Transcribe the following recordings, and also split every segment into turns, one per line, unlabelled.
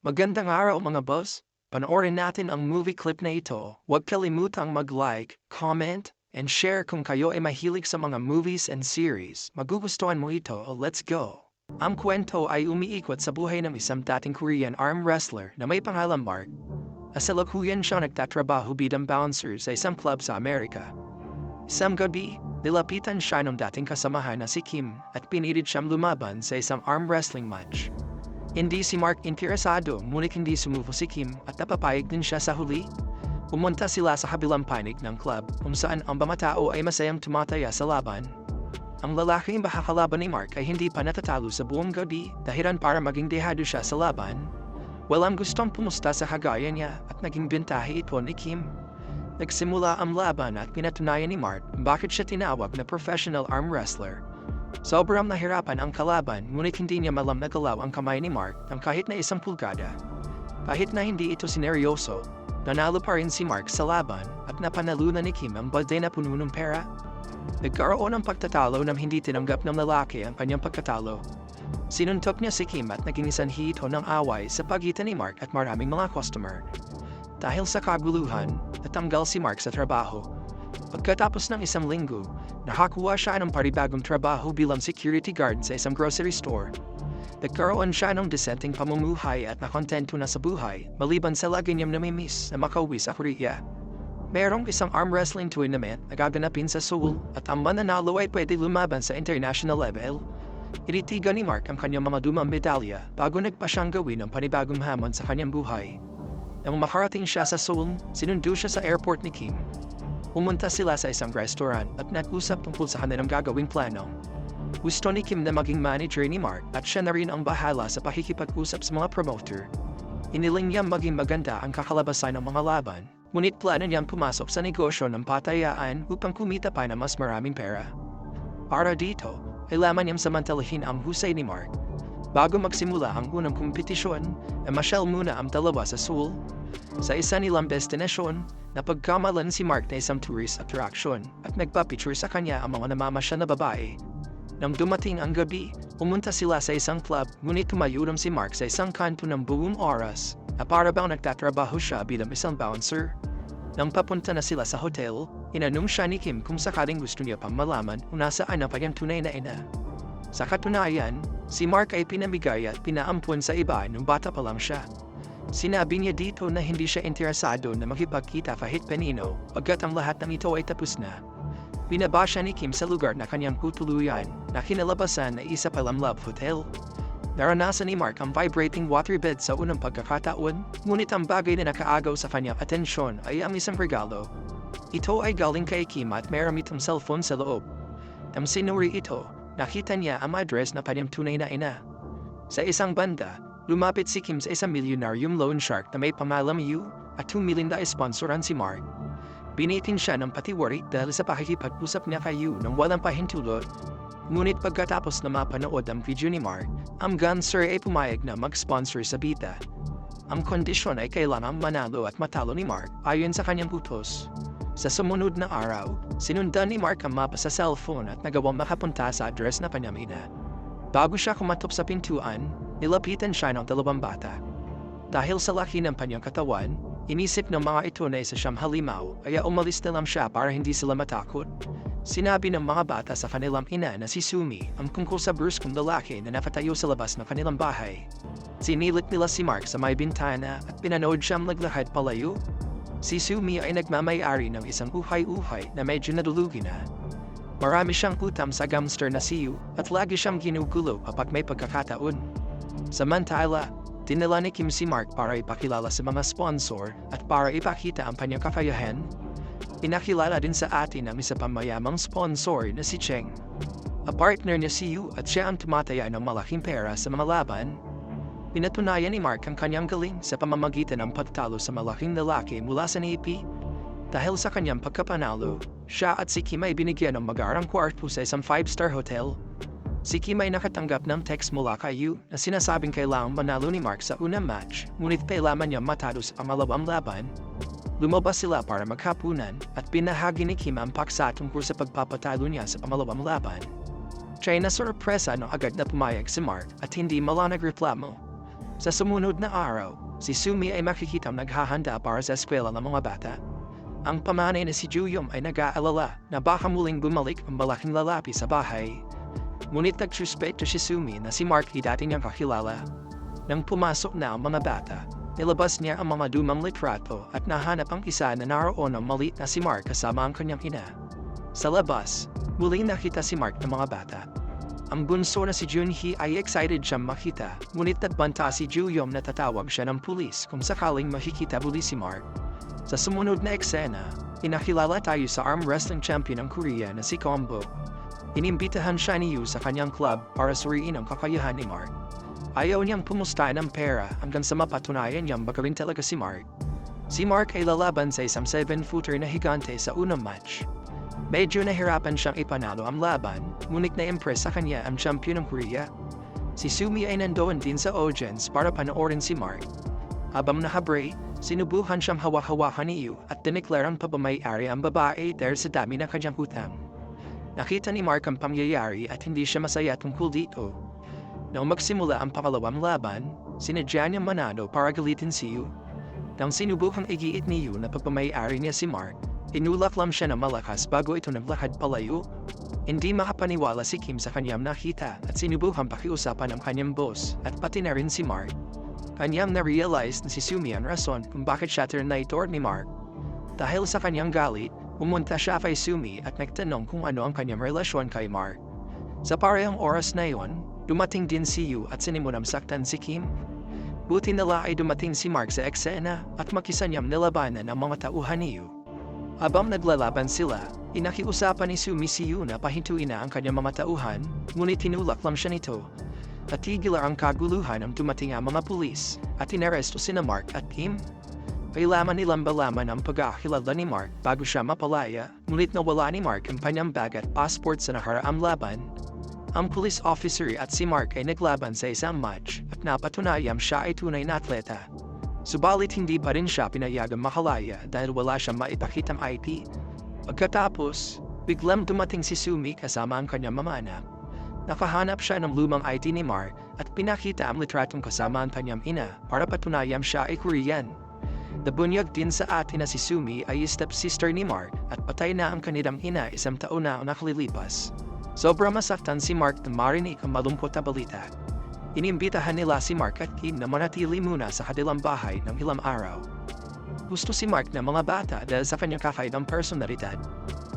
Magandang araw mga boss. Panoorin natin ang movie clip na ito. Huwag kalimutang mag-like, comment, and share kung kayo ay mahilig sa mga movies and series. Magugustuhan mo ito. Let's go! Ang kwento ay umiikot sa buhay ng isang dating Korean arm wrestler na may pangalang Mark. Kasalukuyan siya nagtatrabaho bilang bouncer sa isang club sa Amerika. Isang gabi, nilapitan siya ng dating kasamahan na si Kim at pinilit siyang lumaban sa isang arm wrestling match. Hindi si Mark interesado ngunit hindi sumuko si Kim at napapayag din siya sa huli. Pumunta sila sa kabilang panig ng club kung saan ang mga tao ay masayang tumataya sa laban. Ang lalaking makakalaban ni Mark ay hindi pa natatalo sa buong gabi dahilan para maging dehado siya sa laban. Walang gustong pumusta sa kagaya niya at naging bintahe ito ni Kim. Nagsimula ang laban at pinatunayan ni Mark bakit siya tinawag na professional arm wrestler. Sobrang nahirapan ang kalaban ngunit hindi niya malam na galaw ang kamay ni Mark ng kahit na isang pulgada. Kahit na hindi ito sineryoso, nanalo pa rin si Mark sa laban at napanalunan ni Kim ang balde na puno ng pera. Nagkaroon ng pagtatalo nang hindi tinanggap ng lalaki ang kanyang pagkatalo. Sinuntok niya si Kim at naging sanhi ito ng away sa pagitan ni Mark at maraming mga customer. Dahil sa kaguluhan, natanggal si Mark sa trabaho. Pagkatapos ng isang linggo, nakakuha siya ng paribagong trabaho bilang security guard sa isang grocery store. Nagkaroon siya ng disenteng pamumuhay at nakontento na sa buhay maliban sa lagi niyang namimiss na makauwi sa Korea. Merong isang arm wrestling tournament na gaganapin sa Seoul at ang mananalo ay pwede lumaban sa international level. Initigan ni Mark ang kanyang mga dumang medalya bago nagpa siyang gawin ng panibagong hamon sa kanyang buhay. Nang makarating siya sa Seoul, sinundo siya sa airport ni Kim. Pumunta sila sa isang restaurant at nag-usap tungkol sa kanilang gagawing plano. Gusto ni Kim na maging manager ni Mark at siya na rin ang bahala sa pakikipag-usap sa mga promoter. Iniling niya maging maganda ang kakalabasan ng mga laban, ngunit plano niyang pumasok sa negosyo ng patayaan upang kumita pa ng mas maraming pera. Para dito, kailangan niyang samantalahin ang husay ni Mark. Bago magsimula ang unang kompetisyon, namasyal muna ang dalawa sa Seoul. Sa isa nilang destinasyon, napagkamalan si Mark na isang tourist attraction at nagpa-picture sa kanya ang mga namamasyal na babae. Nang dumating ang gabi, pumunta sila sa isang club ngunit tumayuram si Mark sa isang kanto ng buong oras na para bang nagtatrabaho siya bilang isang bouncer. Nang papunta na sila sa hotel, inanong siya ni Kim kung sakaling gusto niya pang malaman kung nasaan ang kanyang tunay na ina. Sa katunayan, si Mark ay pinamigay at pinaampun sa iba nung bata pa lang siya. Sinabi niya dito na hindi siya interesado na makipagkita kahit penino pagkat ang lahat ng ito ay tapos na. Binaba siya ni Kim sa lugar na kanyang tutuluyan na kinalabasan na isa palang love hotel. Naranasan ni Mark ang vibrating waterbed sa unang pagkakataon, ngunit ang bagay na nakaagaw sa kanyang atensyon ay ang isang regalo. Ito ay galing kay Kim at meron itong cellphone sa loob. Nang sinuri ito, nakita niya ang address na kanyang tunay na ina. Sa isang banda, lumapit si Kim sa isang milyonaryong loan shark na may pangalang Yu at tumilin na sponsoran si Mark. Binitin siya ng patiwari dahil sa pakikipag-usap niya kay Yu nang walang pahintulot. Ngunit pagkatapos na mapanood ang video ni Mark, ang Gunser ay pumayag na mag-sponsor sa bita. Ang kondisyon ay kailangang manalo at matalo ni Mark ayon sa kanyang utos. Sa sumunod na araw, sinundan ni Mark ang mapa sa cellphone at nagawang makapunta sa address na kanyang ina. Bago siya kumatop sa pintuan, nilapitan siya ng dalawang bata. Dahil sa laki ng kanyang katawan, inisip ng mga ito na isa siyang halimaw kaya umalis na lang siya para hindi sila matakot. Sinabi ng mga bata sa kanilang ina na si Sumi ang tungkol sa bruskong lalaki na nakatayo sa labas ng kanilang bahay. Sinilit nila si Mark sa may bintana at pinanood siyang naglakad palayo. Si Sumi ay nagmamayari ng isang uhay-uhay na medyo nadulugi na. Marami siyang utam sa gamster na siyo at lagi siyang ginugulo kapag may pagkakataon. Samantala, dinala ni Kim si Mark para ipakilala sa mga sponsor at para ipakita ang kanyang kakayahan. Pinakilala din sa atin ang isa pang mayamang sponsor na si Cheng. A partner niya si Yu at siya ang tumataya ng malaking pera sa mga laban. Pinatunayan ni Mark ang kanyang galing sa pamamagitan ng pagtalo sa malaking lalaki mula sa Navy. Dahil sa kanyang pagkapanalo, siya at si Kim ay binigyan ng magarang kwarto sa isang 5-star hotel. Si Kim ay nakatanggap ng text mula kay Yu na sinasabing kailangang manalo ni Mark sa unang match, ngunit kailangan niya matalo sa pangalawang laban. Lumabas sila para maghapunan at pinahagi ni Kim ang paksa tungkol sa pagpapatalo niya sa pangalawang laban. Siya ay nasorpresa nung agad na pumayag si Mark at hindi mala nagreklamo. Sa sumunod na araw, si Sumi ay makikitang naghahanda para sa eskwela ng mga bata. Ang pamanay na si Juyom ay nag-aalala na baka muling bumalik ang malaking lalapi sa bahay. Ngunit nagsuspeto si Sumi na si Mark ay dati niyang kakilala. Nang pumasok na ang mga bata, nilabas niya ang mga dumang litrato at nahanap ang isa na naroon ang maliit na si Mark kasama ang kanyang ina. Sa labas, muling nakita si Mark ng mga bata. Ang bunso na si Junhee ay excited siyang makita, ngunit nagbanta si Juyom na tatawag siya ng pulis kung sakaling makikita muli si Mark. Sa sumunod na eksena, inakilala tayo sa arm wrestling champion ng Korea na si Combo. Inimbitahan siya ni Yu sa kanyang club para suriin ang kakayahan ni Mark. Ayaw niyang pumusta ng pera hanggang sa mapatunayan niyang magaling talaga si Mark. Si Mark ay lalaban sa isang 7-footer na higante sa unang match. Medyo nahirapan siyang ipanalo ang laban, ngunit na-impress sa kanya ang champion ng Korea. Si Sumi ay nandoon din sa audience para panoorin si Mark. Habang nakabre, sinubukan siyang hawak-hawakan ni Yu at diniklarang pabamayari ang babae dahil sa dami ng kanyang utang. Nakita ni Mark ang pangyayari at hindi siya masaya tungkol dito. Nang magsimula ang pangalawang laban, sinadya niya manalo para galitin si Yu. Nang sinubukang igiit ni Yu na pagpamayari niya si Mark, inulak lang siya ng malakas bago ito naglakad palayo. Hindi makapaniwala si Kim sa kanyang nakita at sinubukang pakiusapan ang kanyang boss at pati na rin si Mark. Kanyang na-realize na si Sumi ang rason kung bakit siya turnay toward ni Mark. Dahil sa kanyang galit, pumunta siya kay Sumi at nagtanong kung ano ang kanyang relasyon kay Mark. Sa parehong oras na iyon, dumating din si Yu at sinimunang saktan si Kim. Buti nila ay dumating si Mark sa eksena at makisanyam nilabanan ang mga tauhan ni Yu. Habang naglalaban sila, inakiusapan ni Sumi si Yu na pahintuin na ang kanyang mga tauhan, ngunit tinulak lang siya nito. Natigil ang kaguluhan ang dumating ang mga pulis at inaresto sina Mark at Kim. Kailangan nilang balaman ang pagkakilala ni Mark bago siya mapalaya, ngunit nawala ni Mark ang kanyang bag at passport sa nakaraang laban. Ang police officer at si Mark ay naglaban sa isang match at napatunayang siya ay tunay na atleta. Subalit hindi pa rin siya pinayagang makalaya dahil wala siyang maipakitang IT. Pagkatapos, biglang dumating si Sumi kasama ang kanyang mamanak. Nakahanap siya ng lumang IT ni Mark at pinakita ang litratong kasama ang kanyang ina para patunayang siya ay Korean. Nabunyag din sa atin na si Sumi ay stepsister ni Mark at patay na ang kanilang ina isang taon na nakalilipas. Sobra masaktan si Mark na marinig ang malumpot na balita. Inimbitahan nila si Mark at Kim na manatili muna sa kanilang bahay ng ilang araw. Gusto si Mark ng mga bata dahil sa kanyang kakaibang personalidad.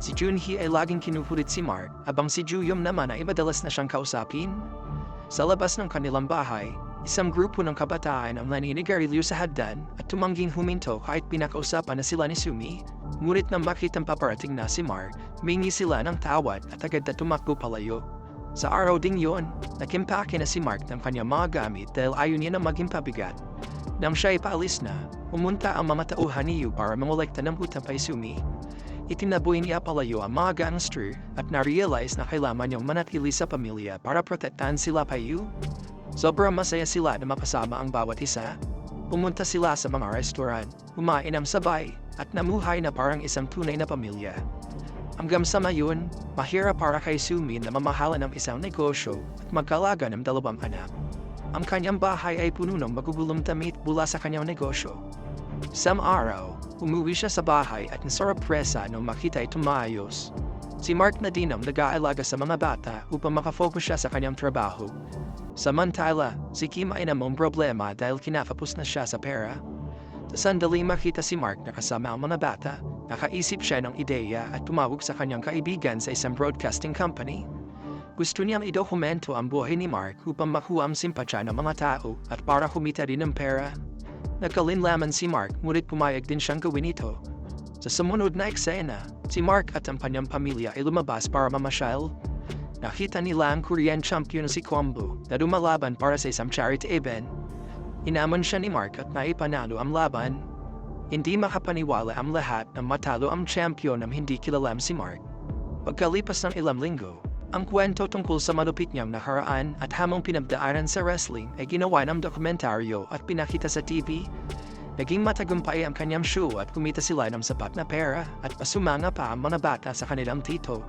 Si Junhee ay laging kinukulit si Mark, habang si Juyom naman ay madalas na siyang kausapin. Sa labas ng kanilang bahay, isang grupo ng kabataan ang naninigarilyo sa hagdan at tumangging huminto kahit pinakausapan na sila ni Sumi. Ngunit nang makitang paparating na si Mark, mingi sila ng tawad at agad na tumakbo palayo. Sa araw ding yon, nakimpake na si Mark ng kanyang mga gamit dahil ayaw niya na maging pabigat. Nang siya ay paalis na, pumunta ang mga tauhan ni Yu para mangolekta ng utang kay Sumi. Itinaboy niya palayo ang mga gangster at na-realize na kailangan niyang manatili sa pamilya para protektahan sila pa Yu. Sobrang masaya sila na makasama ang bawat isa. Pumunta sila sa mga restaurant, kumain ng sabay, at namuhay na parang isang tunay na pamilya. Hanggang sa ngayon, mahirap para kay Sumi na mamahalan ng isang negosyo at magkalaga ng dalawang anak. Ang kanyang bahay ay puno ng magugulong damit mula sa kanyang negosyo. Isang araw, umuwi siya sa bahay at nasorpresa nung makita ito maayos. Si Mark na din ang nag-aalaga sa mga bata upang makafocus siya sa kanyang trabaho. Samantala, si Kim ay namang problema dahil kinakapos na siya sa pera. Sa sandali makita si Mark na kasama ang mga bata, nakaisip siya ng ideya at tumawag sa kanyang kaibigan sa isang broadcasting company. Gusto niyang idokumento ang buhay ni Mark upang makuha ang simpatya ng mga tao at para kumita rin ng pera. Nagkalinlaman si Mark ngunit pumayag din siyang gawin ito. Sa sumunod na eksena, si Mark at ang kanyang pamilya ay lumabas para mamasyal. Nakita nila ang Korean champion si Kwambu na lumalaban para sa isang charity event. Inaman siya ni Mark at naipanalo ang laban. Hindi makapaniwala ang lahat na matalo ang champion na hindi kilalam si Mark. Pagkalipas ng ilang linggo, ang kwento tungkol sa malupit niyang nakaraan at hamong pinagdaanan sa wrestling ay ginawa ng dokumentaryo at pinakita sa TV. Naging matagumpay ang kanyang show at kumita sila ng sapat na pera at pasumanga pa ang mga bata sa kanilang tito.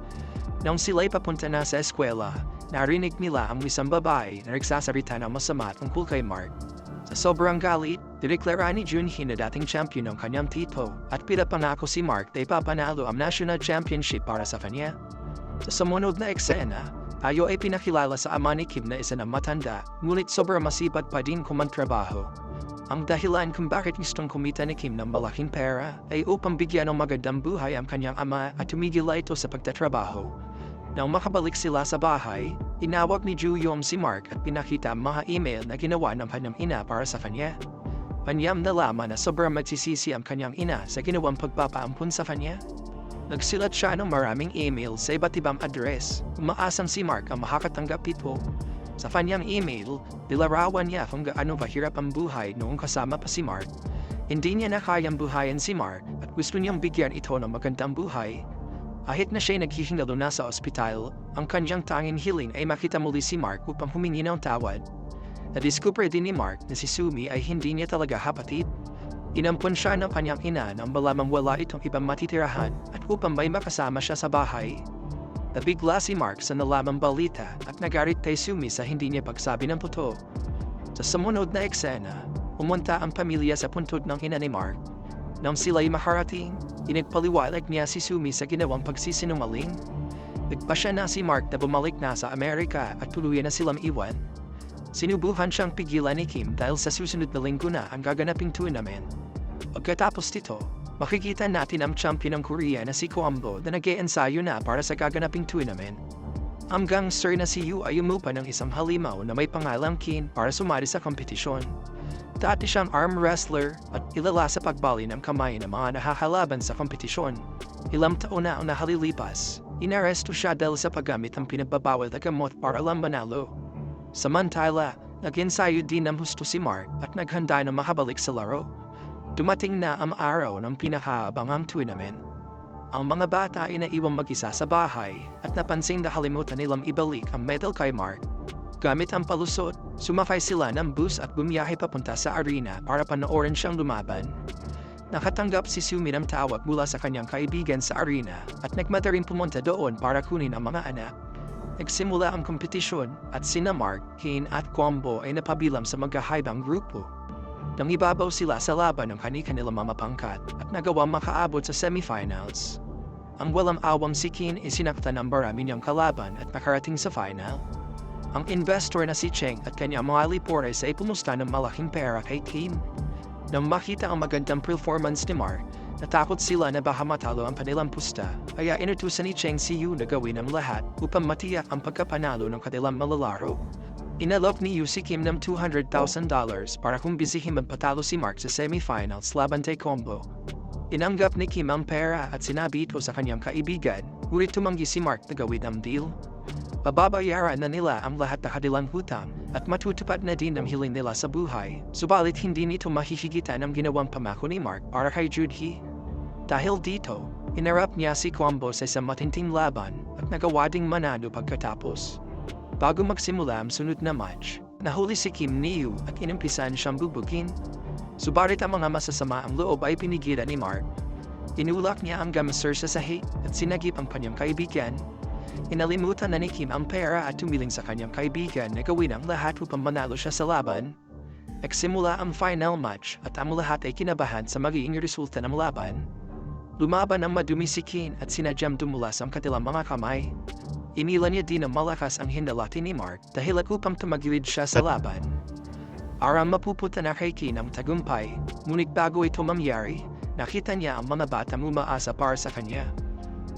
Nang sila'y papunta na sa eskwela, narinig nila ang isang babae na nagsasalita ng masama tungkol kay Mark. Sa sobrang galit, direklara ni Junhin na dating champion ng kanyang tito at pinapangako si Mark na ipapanalo ang national championship para sa kanya. Sa sumunod na eksena, tayo ay pinakilala sa ama ni Kim na isa na matanda, ngunit sobrang masipag pa din kumantrabaho. Ang dahilan kung bakit gustong kumita ni Kim ng malaking pera ay upang bigyan ng magandang buhay ang kanyang ama at tumigil ito sa pagtatrabaho. Nang makabalik sila sa bahay, inawag ni Ju Yom si Mark at pinakita ang mga email na ginawa ng kanyang ina para sa kanya. Panyam na laman na sobrang magsisisi ang kanyang ina sa ginawang pagpapaampun sa kanya. Nagsilat siya ng maraming email sa iba't ibang address, umaasang si Mark ang makakatanggap ito. Sa kanyang email, dilarawan niya kung gaano kahirap ang buhay noong kasama pa si Mark. Hindi niya na kayang buhayin si Mark at gusto niyang bigyan ito ng magandang buhay. Kahit na siya'y naghihingalo na sa ospital, ang kanyang tanging hiling ay makita muli si Mark upang humingi ng tawad. Nadiskubre din ni Mark na si Sumi ay hindi niya talaga kapatid. Inampun siya ng kanyang ina nang malamang wala itong ibang matitirahan at upang may makasama siya sa bahay. Nabigla si Mark sa nalamang balita at nagarit kay Sumi sa hindi niya pagsabi ng totoo. Sa sumunod na eksena, umunta ang pamilya sa puntod ng ina ni Mark. Nang sila'y makarating, inagpaliwalag niya si Sumi sa ginawang pagsisinungaling. Nagpasya na si Mark na bumalik na sa Amerika at tuluyan na silang iwan. Sinubuhan siyang pigilan ni Kim dahil sa susunod na linggo na ang gaganaping tournament. Pagkatapos nito, makikita natin ang champion ng Korea na si Kwambo na nag-ensayo na para sa gaganaping tournament. Ang gangster na si Yu ay umupa ng isang halimaw na may pangalang Kin para sumali sa kompetisyon. Dati siyang arm wrestler at ilala sa pagbali ng kamay ng mga nakakalaban sa kompetisyon. Ilang taon na ang nahalilipas, inaresto siya dahil sa paggamit ng pinagbabawal na gamot para lang manalo. Samantala, nag-ensayo din ng husto si Mark at naghanda na makabalik sa laro. Dumating na ang araw ng pinakaabangang tournament. Ang mga bata ay naiwang mag-isa sa bahay at napansin na halimutan nilang ibalik ang medal kay Mark. Gamit ang palusot, sumakay sila ng bus at bumiyahe papunta sa arena para panoorin siyang lumaban. Nakatanggap si Sumi ng tawag mula sa kanyang kaibigan sa arena at nagmata rin pumunta doon para kunin ang mga anak. Nagsimula ang kompetisyon at sina Mark, Kane at Kwambo ay napabilang sa magkahaibang grupo. Nang ibabaw sila sa laban ng kani-kanilang mga pangkat at nagawa makaabot sa semifinals. Ang walang awang si Kane ay sinaktan ng marami niyang kalaban at nakarating sa final. Ang investor na si Cheng at kanyang mga lipores ay pumusta ng malaking pera kay Kane. Nang makita ang magandang performance ni Mark, natakot sila na baka matalo ang kanilang pusta, kaya inutusan ni Cheng si Yu na gawin ang lahat upang matiyak ang pagkapanalo ng kanilang malalaro. Inalok ni si Kim ng $200,000 para kumbisihin magpatalo si Mark sa semifinals laban kay Combo. Inanggap ni Kim ang pera at sinabi ito sa kanyang kaibigan, ngunit tumanggi si Mark na gawin ang deal. Pababayaran na nila ang lahat na kanilang hutang at matutupad na din ang hiling nila sa buhay, subalit hindi nito mahihigitan ang ginawang pamako ni Mark para kay Judhi. Dahil dito, inarap niya si Kwambo sa isang matinding laban at nagawa ding manalo pagkatapos. Bago magsimula ang sunod na match, nahuli si Kim Niu at inumpisan siyang bubugin. Subalit ang mga masasama ang loob ay pinigilan ni Mark. Inulak niya ang gamasir sa sahig at sinagip ang kanyang kaibigan. Inalimutan na ni Kim ang pera at tumiling sa kanyang kaibigan na gawin ang lahat upang manalo siya sa laban. Nagsimula ang final match at ang lahat ay kinabahan sa magiging resulta ng laban. Lumaban ang madumi si Kim at sinadyang dumulas ang katilang mga kamay. Inila niya din ng malakas ang hindalati ni Mark dahil at upang tumagilid siya sa laban. Aram mapupunta na kay Kim ang tagumpay, ngunit bago ito mangyari, nakita niya ang mga batang umaasa para sa kanya.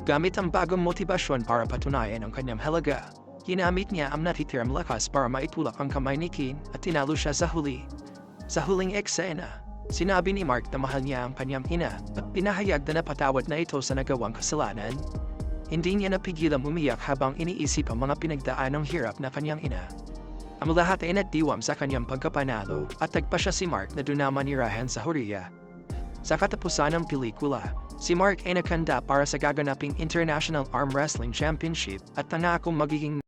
Gamit ang bagong motibasyon para patunayan ang kanyang halaga, ginamit niya ang natitirang lakas para maitulak ang kamay ni Kim at tinalo siya sa huli. Sa huling eksena, sinabi ni Mark na mahal niya ang kanyang ina at pinahayag na napatawad na ito sa nagawang kasalanan. Hindi niya napigilang umiyak habang iniisip ang mga pinagdaan ng hirap na kanyang ina. Ang lahat ay nagdiwam sa kanyang pagkapanalo at tagpa siya si Mark na dunamanirahan sa Korea. Sa katapusan ng pelikula, si Mark ay nakanda para sa gaganaping International Arm Wrestling Championship at nangakong magiging